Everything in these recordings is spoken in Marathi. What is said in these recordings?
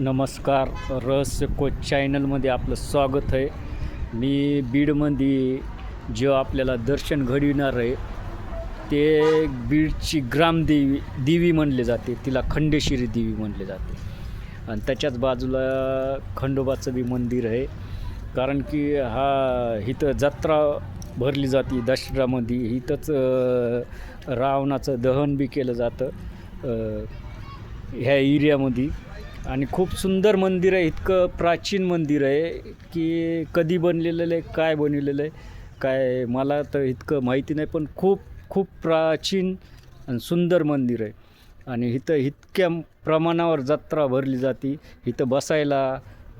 नमस्कार रहस्य कोच चॅनलमध्ये आपलं स्वागत आहे. मी बीडमध्ये जे आपल्याला दर्शन घडविणार आहे ते बीडची ग्रामदेवी देवी म्हणले जाते. तिला खंडेश्वरी देवी म्हणले जाते. आणि त्याच्याच बाजूला खंडोबाचं बी मंदिर आहे. कारण की हा इथं जत्रा भरली जाते दसऱ्यामध्ये. इथंच रावणाचं दहन बी केलं जातं ह्या एरियामध्ये. आणि खूप सुंदर मंदिर आहे इतकं प्राचीन मंदिर आहे की कधी बनलेलं आहे काय बनवलेलं आहे काय मला तर इतकं माहिती नाही पण खूप खूप प्राचीन आणि सुंदर मंदिर आहे. आणि इथं इतक्या प्रमाणावर जत्रा भरली जाते. इथं बसायला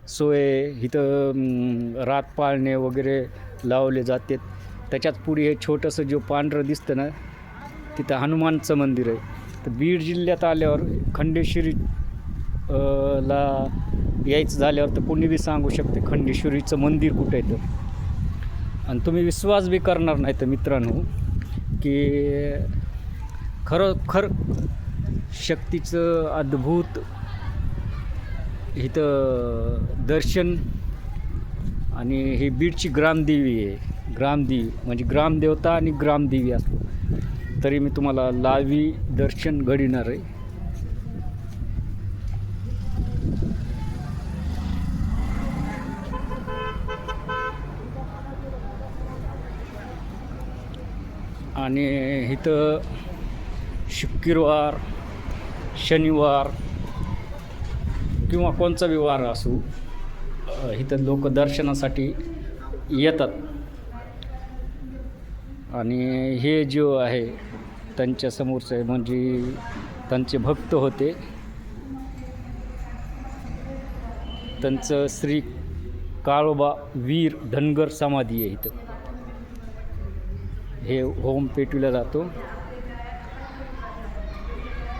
सोय इथं रात पाळणे वगैरे लावले जातात त्याच्यात पुढे हे छोटंसं जो पांढरं दिसतं ना तिथं हनुमानचं मंदिर आहे. तर बीड जिल्ह्यात आल्यावर खंडेश्वरी ला यायचं झाल्यावर तर कोणी बी सांगू शकते खंडेश्वरीचं मंदिर कुठं आहे तर. आणि तुम्ही विश्वास बी करणार नाही तर मित्रांनो की खरोखर शक्तीचं अद्भुत इथं दर्शन आणि ही बीडची ग्रामदेवी आहे. ग्रामदेवी म्हणजे ग्रामदेवता आणि ग्रामदेवी असतो. तरी मी तुम्हाला लावी दर्शन घडविणार आहे. आणि इथं शुक्रवार शनिवार किंवा कोणचा विवार असू इथं लोक दर्शनासाठी येतात. आणि हे जो आहे त्यांच्यासमोरचे म्हणजे त्यांचे भक्त होते. त्यांचं श्री काळोबा वीर धनगर समाधी आहे इथं. हे होम पेटीला जातो.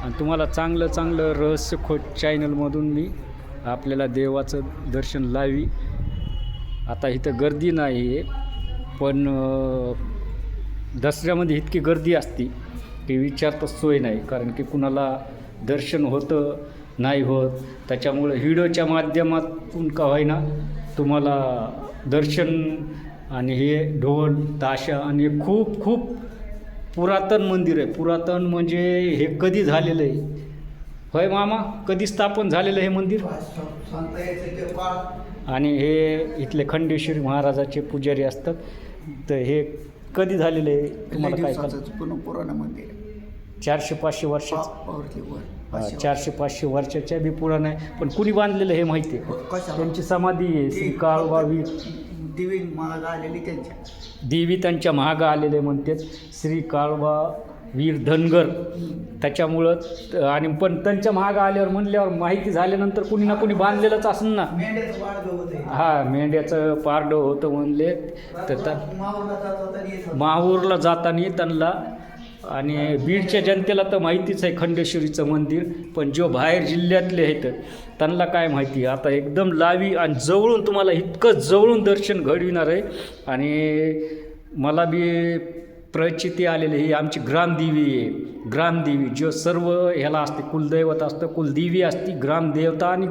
आणि तुम्हाला चांगलं चांगलं रहस्य खोज चॅनलमधून मी आपल्याला देवाचं दर्शन लावी. आता इथं गर्दी नाही आहे पण दसऱ्यामध्ये इतकी गर्दी असती की विचारता सोय नाही. कारण की कुणाला दर्शन होतं नाही होत त्याच्यामुळं व्हिडिओच्या माध्यमातून का होईना तुम्हाला दर्शन आणि हे ढोल ताशा आणि खूप खूप पुरातन मंदिर आहे. पुरातन म्हणजे हे कधी झालेलं आहे? होय मामा कधी स्थापन झालेलं हे मंदिर? आणि हे इथले खंडेश्वरी महाराजाचे पुजारी असतात. तर हे कधी झालेलं आहे? तुम्हाला काय पुन्हा पुराण मंदिर आहे. चारशे पाचशे वर्षाचं. चारशे पाचशे वर्षाच्या बी पुराण आहे. पण कुणी बांधलेलं हे माहिती आहे? त्यांची समाधी आहे श्री काळबावी. दिवी मला आलेली त्यांच्या. देवी त्यांच्या महाग आलेले म्हणतात श्री काळबा वीर धनगर. त्याच्यामुळं त- आणि पण त्यांच्या महाग आल्यावर म्हणल्यावर माहिती झाल्यानंतर कुणी ना कुणी बांधलेलंच असेल ना. मेंढ्याचं वाढ गवत आहे हा मेंढ्याचं पारडं होतं म्हणले. तर त्या मावळला जात होता आणि येत होता. माहूरला जाताना त्यांना आणि बीडच्या जनतेला तर माहितीच आहे खंडेश्वरीचं मंदिर पण जो बाहेर जिल्ह्यातले आहेत त्यांना काय माहिती? आता एकदम लावी आणि जवळून तुम्हाला इतकं जवळून दर्शन घडविणार आहे. आणि मला बी प्रचिती आलेली ही आमची ग्रामदेवी आहे. ग्रामदेवी जो सर्व ह्याला असते कुलदैवत असतं कुलदेवी असती ग्रामदेवता आणि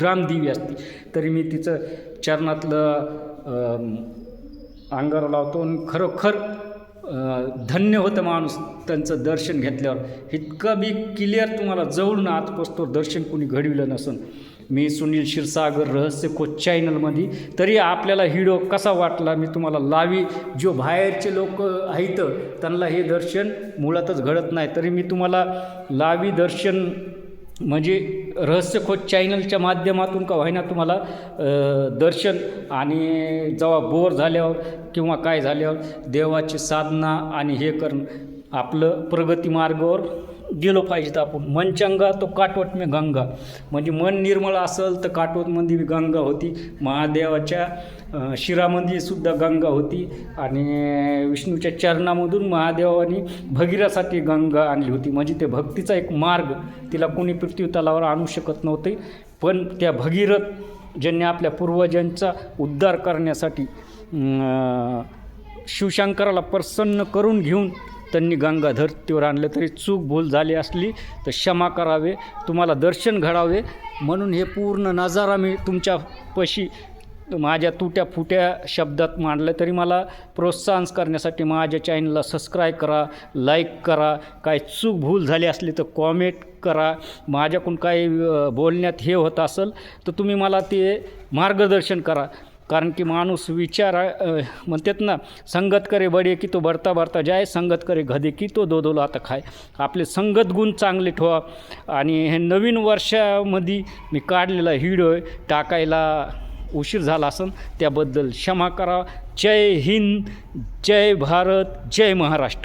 ग्रामदेवी असती. तरी मी तिचं चरणातलं अंगार लावतो आणि खरोखर धन्य होतं माणूस त्यांचं दर्शन घेतल्यावर. इतकं बी क्लिअर तुम्हाला जवळून आजपासून दर्शन कोणी घडविलं नसून. मी सुनील क्षीरसागर रहस्य कोच चॅनलमध्ये तरी आपल्याला हिडो कसा वाटला मी तुम्हाला लावी. जो बाहेरचे लोक आहेत त्यांना हे दर्शन मुळातच घडत नाही तरी मी तुम्हाला लावी दर्शन म्हणजे रहस्यखोज चॅनलच्या माध्यमातून का होईना तुम्हाला दर्शन आणि जेव्हा बोर झाल्यावर किंवा काय झाल्यावर देवाची साधना आणि हे करणं आपलं प्रगती मार्गावर गेलो पाहिजेत आपण. मन चंगा तो काटवट में गंगा. म्हणजे मन निर्मळ असेल तर काटवतमध्ये बी गंगा होती. महादेवाच्या शिरामध्ये सुद्धा गंगा होती. आणि विष्णूच्या चरणामधून महादेवाने भगीरासाठी गंगा आणली होती. म्हणजे ते भक्तीचा एक मार्ग तिला कोणी पृथ्वी तलावर आणू शकत नव्हते. पण त्या भगीरथ ज्यांनी आपल्या पूर्वजांचा उद्धार करण्यासाठी शिवशंकराला प्रसन्न करून घेऊन त्यांनी गंगाधर धरतीवर आणलं तरी चूक भूल झाली असली तर क्षमा करावे तुम्हाला दर्शन घडावे म्हणून हे पूर्ण नजारा मी तुमच्या पशी माझ्या तुट्या फुट्या शब्दात मांडलं तरी मला प्रोत्साहन करण्यासाठी माझ्या चॅनलला सबस्क्राईब करा लाईक करा. काय चूक भूल झाली असली तर कॉमेंट करा. माझ्याकडून काही बोलण्यात हे होत असेल तर तुम्ही मला ते मार्गदर्शन करा. कारण की माणूस विचार म्हणतात ना संगत करे बडे की तो बढता बढता जाय संगत करे घदे की तो दो दोला आता खाय. आपले संगत गुण चांगले ठेवा. आणि हे नवीन वर्षामध्ये मी काढलेला हिडोय टाकायला उशीर झाला असेल त्याबद्दल क्षमा करा. जय हिंद जय भारत जय महाराष्ट्र.